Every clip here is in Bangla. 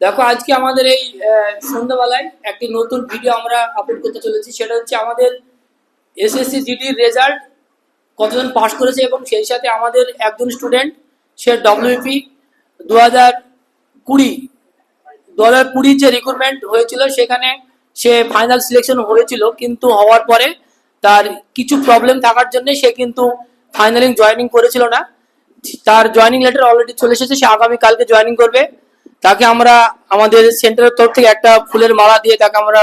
দেখো, আজকে আমাদের এই সন্ধ্যাবেলায় একটি নতুন ভিডিও আমরা আপলোড করতে চলেছি। সেটা হচ্ছে আমাদের এসএসসি জিডির রেজাল্ট কতজন পাশ করেছে এবং সেই সাথে আমাদের একজন স্টুডেন্ট সে ডব্লিউপি দু হাজার কুড়ি দু হাজার কুড়ির যে রিক্রুটমেন্ট হয়েছিল, সেখানে সে ফাইনাল সিলেকশন হয়েছিল। কিন্তু হওয়ার পরে তার কিছু প্রবলেম থাকার জন্য সে কিন্তু ফাইনালিং জয়েনিং করেছিল না। তার জয়েনিং লেটার অলরেডি চলে এসেছে। সে আগামী কালকে জয়েনিং করবে। তাকে আমরা আমাদের সেন্টারের তরফ থেকে একটা ফুলের মালা দিয়ে তাকে আমরা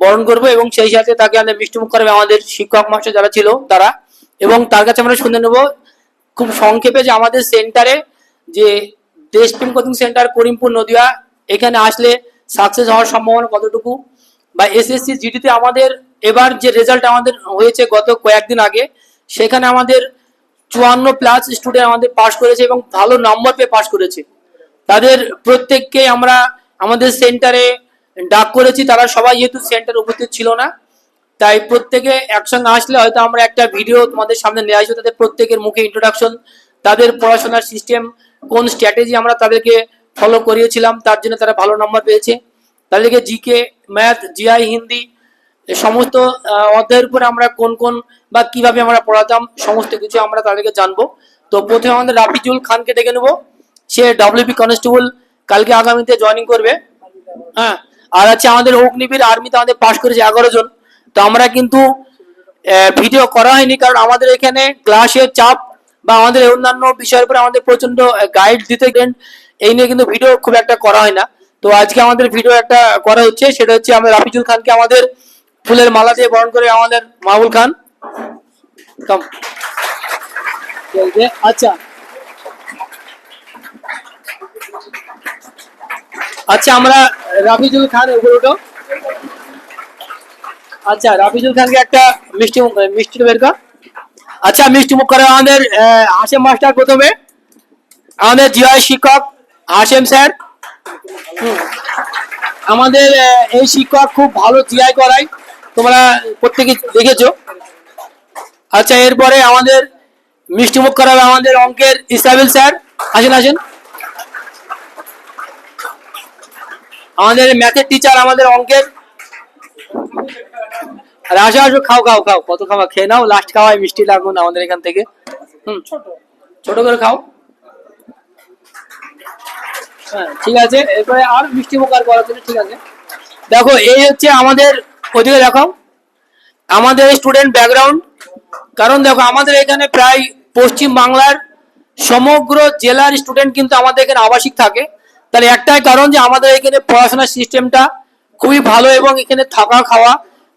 বরণ করব এবং সেই সাথে তাকে আমাদের মিষ্টিমুখ করাবে আমাদের শিক্ষক মাস্টার যারা ছিল তারা। এবং তার কাছে আমরা শুনে নেব, খুব সংক্ষেপে যে আমাদের সেন্টারে যে দেশপ্রেম কোচিং সেন্টার করিমপুর নদিয়া, এখানে আসলে সাকসেস হওয়ার সম্ভাবনা কতটুকু? বা এসএসসি জিডিতে আমাদের এবার যে রেজাল্ট আমাদের হয়েছে গত কয়েকদিন আগে, সেখানে আমাদের চুয়ান্ন প্লাস স্টুডেন্ট আমাদের পাশ করেছে এবং ভালো নম্বর পেয়ে পাশ করেছে। তাদের প্রত্যেককে আমরা আমাদের সেন্টারে ডাক করেছি। তারা সবাই যেহেতু সেন্টার উপস্থিত ছিল না, তাই প্রত্যেকে একসঙ্গে আসলে হয়তো আমরা একটা ভিডিও তোমাদের সামনে নিয়ে আসব। তাদের প্রত্যেকের মুখে ইন্ট্রোডাকশন তাদের পড়াশোনার সিস্টেম কোন স্ট্র্যাটেজি আমরা তাদেরকে ফলো করিয়েছিলাম, তার জন্য তারা ভালো নম্বর পেয়েছে। তাদেরকে জিকে ম্যাথ জিআই হিন্দি সমস্ত অধ্যায়ের উপরে আমরা কোন কোন বা কীভাবে আমরা পড়াতাম, সমস্ত কিছু আমরা তাদেরকে জানব। তো প্রথমে আমাদের রাফিজুল খানকে ডেকে নেব। সে ডব্লিউপি কনস্টেবল কালকে আগামীতে জয়েনিং করবে। হ্যাঁ আর আছে আমাদের অগ্নিবীর আর্মিতে আমাদের পাশ করেছে এগারো জন। তো আমরা কিন্তু ভিডিও করা হয়নি কারণ আমাদের এখানে ক্লাসের চাপ বা আমাদের অন্যান্য বিষয়ের উপরে আমাদের প্রচণ্ড গাইড দিতে গেন এই নিয়ে কিন্তু ভিডিও খুব একটা করা হয় না। তো আজকে আমাদের ভিডিও একটা করা হচ্ছে, সেটা হচ্ছে আমরা রাফিজুল খানকে আমাদের ফুলের মালা দিয়ে বরণ করে আমাদের মাহবুল খান। আচ্ছা। আচ্ছা আমরা রাফিজুল খান উঠো। আচ্ছা রাফিজুল খানকে একটা মিষ্টি মিষ্টি বের কর। আচ্ছা মিষ্টি মুখ করে আমাদের হাসেম মাস্টার প্রথমে। আমাদের জিআই শিক্ষক হাসেম স্যার। আমাদের এই শিক্ষক খুব ভালো জিআই করায়। তোমরা প্রত্যেকে দেখেছ। আচ্ছা এরপরে আমাদের মিষ্টি মুখ করাবে আমাদের অঙ্কের ইসাবিল স্যার। আসেন আসেন। আমাদের ম্যাথের টিচার আমাদের অঙ্কের। আর আসো আসো, খাও খাও খাও। কত খাওয়া খেয়ে নাও। লাস্ট খাওয়াই মিষ্টি লাগুন আমাদের এখান থেকে। হুম। ছোট করে খাও। হ্যাঁ ঠিক আছে। এরপরে আর মিষ্টি মুখ আর করার জন্য ঠিক আছে। দেখো, এই হচ্ছে আমাদের ওদিকে দেখাও। আমাদের স্টুডেন্ট ব্যাকগ্রাউন্ড কারণ দেখো, আমাদের এখানে প্রায় পশ্চিম বাংলার সমগ্র জেলার স্টুডেন্ট কিন্তু আমাদের এখানে আবাসিক থাকে। তাহলে একটাই কারণ যে আমাদের এখানে পড়াশোনার সিস্টেমটা খুবই ভালো এবং এখানে থাকা খাওয়া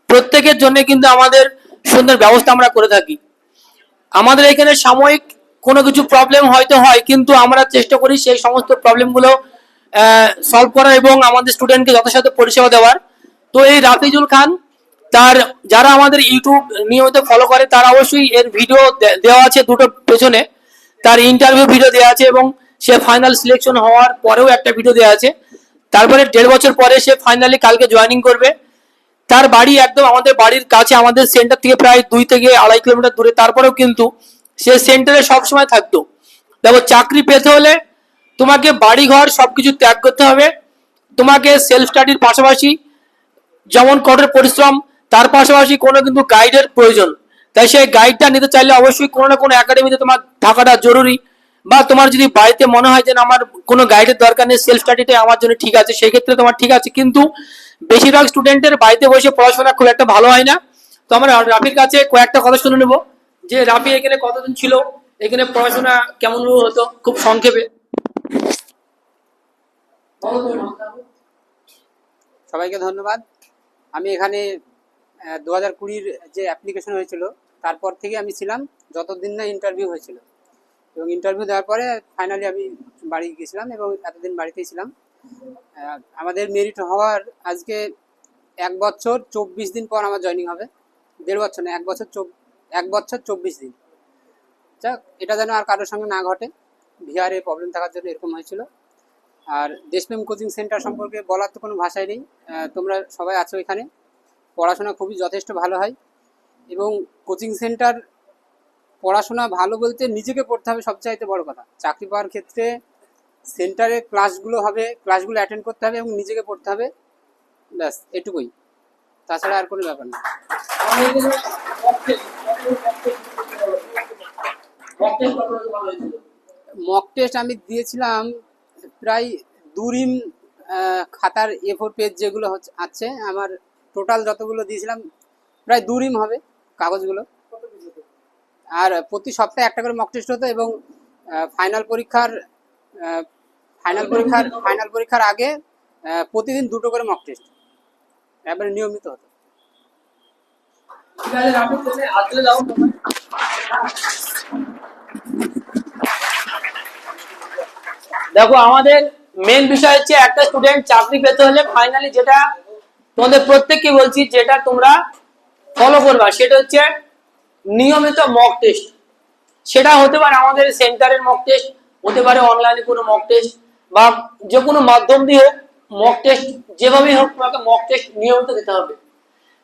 প্রত্যেকের জন্য কিন্তু আমাদের সুন্দর ব্যবস্থা আমরা করে থাকি। আমাদের এখানে সাময়িক কোনো কিছু প্রবলেম হয়তো হয়, কিন্তু আমরা চেষ্টা করি সেই সমস্ত প্রবলেমগুলো সলভ করা এবং আমাদের স্টুডেন্টকে যথাযথ পরিষেবা দেওয়ার। তো এই রাফিজুল খান তার, যারা আমাদের ইউটিউব নিয়মিত ফলো করে, তারা অবশ্যই এর ভিডিও দেওয়া আছে দুটো পেছনে। তার ইন্টারভিউ ভিডিও দেওয়া আছে এবং সে ফাইনাল সিলেকশন হওয়ার পরেও একটা ভিডিও দেওয়া আছে। তারপরে দেড় বছর পরে সে ফাইনালি কালকে জয়েনিং করবে। তার বাড়ি একদম আমাদের বাড়ির কাছে, আমাদের সেন্টার থেকে প্রায় দুই থেকে আড়াই কিলোমিটার দূরে। তারপরেও কিন্তু সে সেন্টারে সবসময় থাকতো। দেখো, চাকরি পেতে হলে তোমাকে বাড়ি ঘর সবকিছু ত্যাগ করতে হবে। তোমাকে সেলফ স্টাডির পাশাপাশি যেমন কঠোর পরিশ্রম, তার পাশাপাশি কোনো কিন্তু গাইডের প্রয়োজন। তাই সেই গাইডটা নিতে চাইলে অবশ্যই কোনো না কোনো একাডেমিতে তোমার থাকাটা জরুরি। বা তোমার যদি বাড়িতে মনে হয় যে আমার কোনো গাইডের দরকার নেই সেলফ স্টাডিটাই আমার জন্য ঠিক আছে, সেক্ষেত্রে তোমার ঠিক আছে। কিন্তু বেশিরভাগ স্টুডেন্টের বাড়িতে বসে পড়াশোনা খুব একটা ভালো হয় না। তো আমরা রাফির কাছে কয়েকটা কথা শুনে নেব। যে রাফি এখানে কতদিন ছিল? এখানে পড়াশোনা কেমন হতো? খুব সংক্ষেপে। সবাইকে ধন্যবাদ। আমি এখানে দু হাজার কুড়ির যে অ্যাপ্লিকেশন হয়েছিল, তারপর থেকে আমি ছিলাম, যতদিন না ইন্টারভিউ হয়েছিল। এবং ইন্টারভিউ দেওয়ার পরে ফাইনালি আমি বাড়ি গেছিলাম এবং এতদিন বাড়িতেই ছিলাম। আমাদের মেরিট হওয়ার আজকে এক বছর চব্বিশ দিন পর আমার জয়েনিং হবে। দেড় বছর না, এক বছর এক বছর চব্বিশ দিন। যাক, এটা যেন আর কারোর সঙ্গে না ঘটে। ভিআরে প্রবলেম থাকার জন্য এরকম হয়েছিল। আর দেশপ্রেম কোচিং সেন্টার সম্পর্কে বলার তো কোনো ভাষাই নেই। তোমরা সবাই আছো এখানে। পড়াশোনা খুবই যথেষ্ট ভালো হয়। এবং কোচিং সেন্টার পড়াশোনা ভালো বলতে নিজেকে পড়তে হবে সবচাইতে বড় কথা। চাকরি পাওয়ার ক্ষেত্রে সেন্টারে ক্লাসগুলো হবে ক্লাসগুলো অ্যাটেন্ড করতে হবে এবং নিজেকে পড়তে হবে। ব্যাস, এটুকুই। তাছাড়া আর কোনো ব্যাপার না? মক টেস্ট আমি দিয়েছিলাম প্রায় দুরিম খাতার এ ফোর পেজ যেগুলো আছে, আমার টোটাল যতগুলো দিয়েছিলাম, প্রায় দুরিম হবে কাগজগুলো। আর প্রতি সপ্তাহে একটা করে মক টেস্ট হতো এবং ফাইনাল পরীক্ষার ফাইনাল পরীক্ষার ফাইনাল পরীক্ষার আগে আহ, প্রতিদিন দুটো করে মক টেস্ট একবারে নিয়মিত হতো। দেখো আমাদের মেন বিষয় হচ্ছে একটা স্টুডেন্ট চাকরি পেতে হলে ফাইনালি যেটা তোমাদের প্রত্যেককে বলছি যেটা তোমরা ফলো করবা সেটা হচ্ছে নিয়মিত মক টেস্ট সেটা হতে পারে আমাদের সেন্টারের মক টেস্ট হতে পারে অনলাইনে কোনো মক টেস্ট বা যে কোনো মাধ্যম দিয়ে হোক মক টেস্ট যেভাবেই হোক তোমাকে মক টেস্ট নিয়মিত দিতে হবে।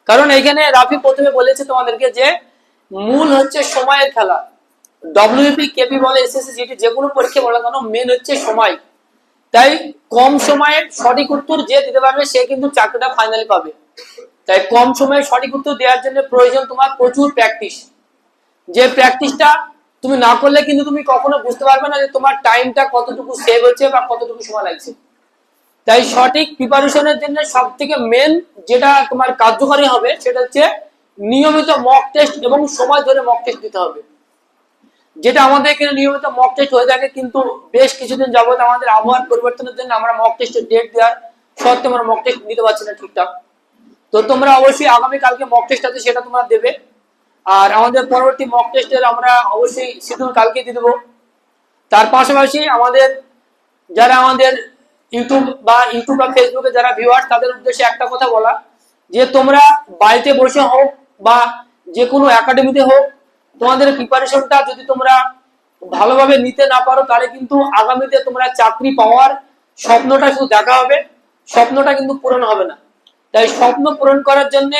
কারণ এখানে রাফি প্রথমে বলেছে তোমাদেরকে যে মূল হচ্ছে সময়ের খেলা। ডব্লিউপি কেপি বলে এসএসসি জিটি যে কোনো পরীক্ষা বলে কেন মেন হচ্ছে সময়। তাই কম সময়ে সঠিক উত্তর যে দিতে পারবে, সে কিন্তু চাকরিটা ফাইনালি পাবে। তাই কম সময়ে সঠিক উত্তর দেওয়ার জন্য প্রয়োজন তোমার প্রচুর প্র্যাকটিস যে প্র্যাকটিসটা তুমি না করলে কিন্তু তুমি কখনো বুঝতে পারবে না যে তোমার টাইমটা কতটুকু সেভ হচ্ছে বা কতটুকু সময় লাগছে। তাই সঠিক প্রিপারেশনের জন্য সব থেকে মেন যেটা তোমার কার্যকরী হবে সেটা হচ্ছে নিয়মিত মক টেস্ট এবং সময় ধরে মক টেস্ট দিতে হবে। যেটা আমাদের এখানে নিয়মিত মক টেস্ট হয়ে থাকে কিন্তু বেশ কিছুদিন যাবত আমাদের আবহাওয়ার পরিবর্তনের জন্য আমরা মক টেস্টের ডেট দেওয়ার সত্ত্বেও আমরা মক টেস্ট দিতে পারছি না ঠিকঠাক। তো তোমরা অবশ্যই আগামীকালকে মক টেস্ট আছে সেটা তোমরা দেবে। আর আমাদের পরবর্তী মক টেস্টের আমরা অবশ্যই শিডিউল কালকে দিয়ে দেবো। তার পাশাপাশি আমাদের যারা আমাদের ইউটিউব বা ইউটিউব বা ফেসবুকে যারা ভিউয়ার তাদের উদ্দেশ্যে একটা কথা বলা, যে তোমরা বাড়িতে বসে হোক বা যে কোনো একাডেমিতে হোক, তোমাদের প্রিপারেশনটা যদি তোমরা ভালোভাবে নিতে না পারো, তাহলে কিন্তু আগামীতে তোমরা চাকরি পাওয়ার স্বপ্নটা শুধু দেখা হবে, স্বপ্নটা কিন্তু পূরণ হবে না। তাই স্বপ্ন পূরণ করার জন্য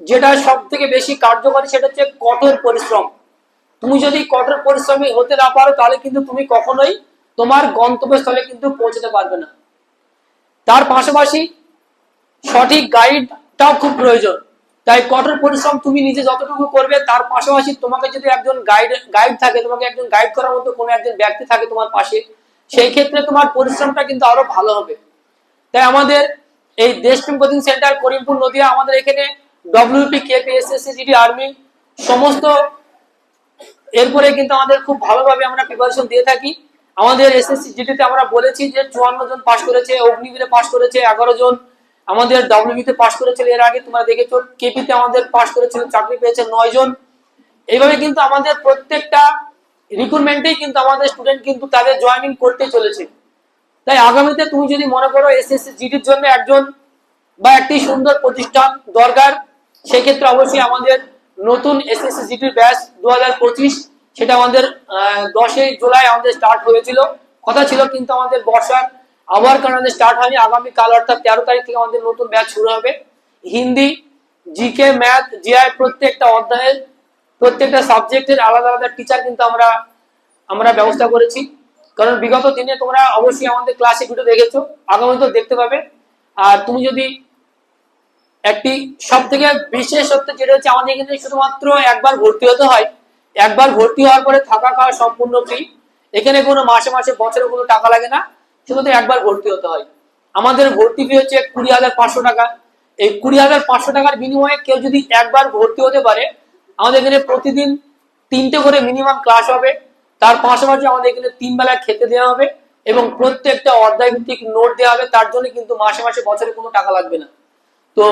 যেটা সব থেকে বেশি কার্যকরী সেটা হচ্ছে কঠোর পরিশ্রম। তুমি যদি কঠোর পরিশ্রমী হতে না পারো, তাহলে কিন্তু তুমি কখনোই তোমার গন্তব্যস্থলে কিন্তু পৌঁছতে পারবে না। তার পাশাপাশি সঠিক গাইডটাও খুব প্রয়োজন। তাই কঠোর পরিশ্রম তুমি নিজে যতটুকু করবে, তার পাশাপাশি তোমাকে যদি একজন গাইড গাইড থাকে, তোমাকে একজন গাইড করার মতো কোনো একজন ব্যক্তি থাকে তোমার পাশে, সেই ক্ষেত্রে তোমার পরিশ্রমটা কিন্তু আরও ভালো হবে। তাই আমাদের এই দেশপ্রেম কোচিং সেন্টার, করিমপুর নদিয়া, আমাদের এখানে ডব্লিউপি জিডি আর্মি সমস্ত, এরপরে কিন্তু আমাদের খুব ভালোভাবে আমরা প্রিপারেশন দিয়ে থাকি। আমাদের এসএসসি জিডিতে আমরা বলেছি যে চুয়ান্ন জন পাশ করেছে, অগ্নিবীরে পাশ করেছে, এগারো জন। আমাদের ডাব্লিউবিতে পাশ করেছিল, এর আগে তোমরা দেখেছ কেপিতে আমাদের পাশ করেছিল, চাকরি পেয়েছে নয় জন। এইভাবে কিন্তু আমাদের প্রত্যেকটা রিক্রুটমেন্টেই কিন্তু আমাদের স্টুডেন্ট কিন্তু তাদের জয়েনিং করতে চলেছে। তাই আগামীতে তুমি যদি মনে করো এসএসসি জিডির জন্য একজন বা একটি সুন্দর প্রতিষ্ঠান দরকার সেক্ষেত্রে অবশ্যই আমাদের নতুন এস এস এসএসসি জিডির ব্যাচ দু সেটা আমাদের দশই জুলাই আমাদের স্টার্ট হয়েছিল। কথা ছিল কিন্তু আমাদের বর্ষার আবহাওয়ার কারণে স্টার্ট হয়নি। আগামী কাল অর্থাৎ তেরো তারিখ থেকে আমাদের নতুন ব্যাচ শুরু হবে। হিন্দি জিকে ম্যাথ জিআই প্রত্যেকটা অধ্যায়ের প্রত্যেকটা সাবজেক্টের আলাদা আলাদা টিচার কিন্তু আমরা আমরা ব্যবস্থা করেছি। কারণ বিগত দিনে তোমরা অবশ্যই আমাদের ক্লাসে ভিডিও দেখেছ। আগামীতেও দেখতে পাবে। আর তুমি যদি একটি সব থেকে বিশেষত্ব যেটা হচ্ছে আমাদের এখানে শুধুমাত্র একবার ভর্তি হতে হয়। একবার ভর্তি হওয়ার পরে থাকা খাওয়া সম্পূর্ণ ফ্রি এখানে কোনো মাসে মাসে, বছরে কোনো টাকা লাগে না। শুধুমাত্র একবার ভর্তি হতে হয়। আমাদের ভর্তি ফি হচ্ছে কুড়ি হাজার পাঁচশো টাকা। এই কুড়ি হাজার পাঁচশো টাকার বিনিময়ে কেউ যদি একবার ভর্তি হতে পারে, আমাদের এখানে প্রতিদিন তিনটে করে মিনিমাম ক্লাস হবে। তার পাশাপাশি আমাদের এখানে তিন বেলা খেতে দেওয়া হবে এবং প্রত্যেকটা অধ্যায় ভিত্তিক নোট দেওয়া হবে। তার জন্য কিন্তু মাসে মাসে, বছরে কোনো টাকা লাগবে না। তো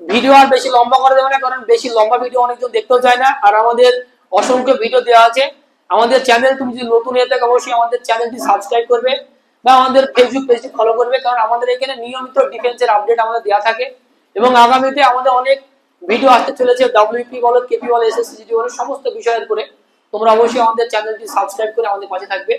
ভিডিও আর বেশি লম্বা করে দেবে না, কারণ বেশি লম্বা ভিডিও অনেকজন দেখতেও চায় না। আর আমাদের অসংখ্য ভিডিও দেওয়া আছে। আমাদের চ্যানেল তুমি যদি নতুন হয়ে থাকে, অবশ্যই আমাদের চ্যানেলটি সাবস্ক্রাইব করবে বা আমাদের ফেসবুক পেজটি ফলো করবে, কারণ আমাদের এখানে নিয়মিত ডিফেন্সের আপডেট আমাদের দেওয়া থাকে। এবং আগামীতে আমাদের অনেক ভিডিও আসতে চলেছে ডাব্লিউপি বলো কেপি বলো এসএসসি বলো, সমস্ত বিষয়ের করে তোমরা অবশ্যই আমাদের চ্যানেলটি সাবস্ক্রাইব করে আমাদের পাশে থাকবে।